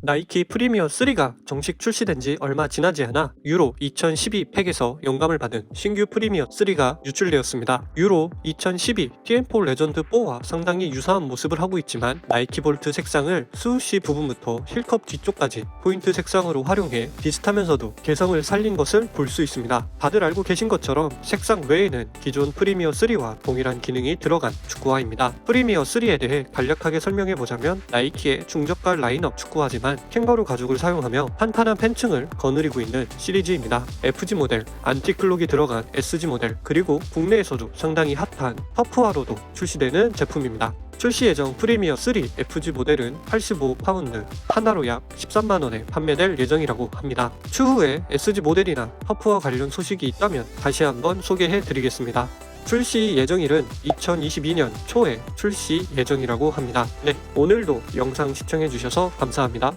나이키 프리미어 3가 정식 출시된 지 얼마 지나지 않아 유로 2012 팩에서 영감을 받은 신규 프리미어 3가 유출되었습니다. 유로 2012 TM4 레전드 4와 상당히 유사한 모습을 하고 있지만 나이키 볼트 색상을 스우시 부분부터 힐컵 뒤쪽까지 포인트 색상으로 활용해 비슷하면서도 개성을 살린 것을 볼 수 있습니다. 다들 알고 계신 것처럼 색상 외에는 기존 프리미어 3와 동일한 기능이 들어간 축구화입니다. 프리미어 3에 대해 간략하게 설명해 보자면 나이키의 중저가 라인업 축구화지만 캥거루 가죽을 사용하며 탄탄한 팬층을 거느리고 있는 시리즈입니다. FG 모델, 안티클록이 들어간 SG 모델, 그리고 국내에서도 상당히 핫한 퍼프화로도 출시되는 제품입니다. 출시 예정 프리미어 3 FG 모델은 85파운드, 하나로 약 13만원에 판매될 예정이라고 합니다. 추후에 SG 모델이나 퍼프와 관련 소식이 있다면 다시 한번 소개해 드리겠습니다. 출시 예정일은 2022년 초에 출시 예정이라고 합니다. 네, 오늘도 영상 시청해 주셔서 감사합니다.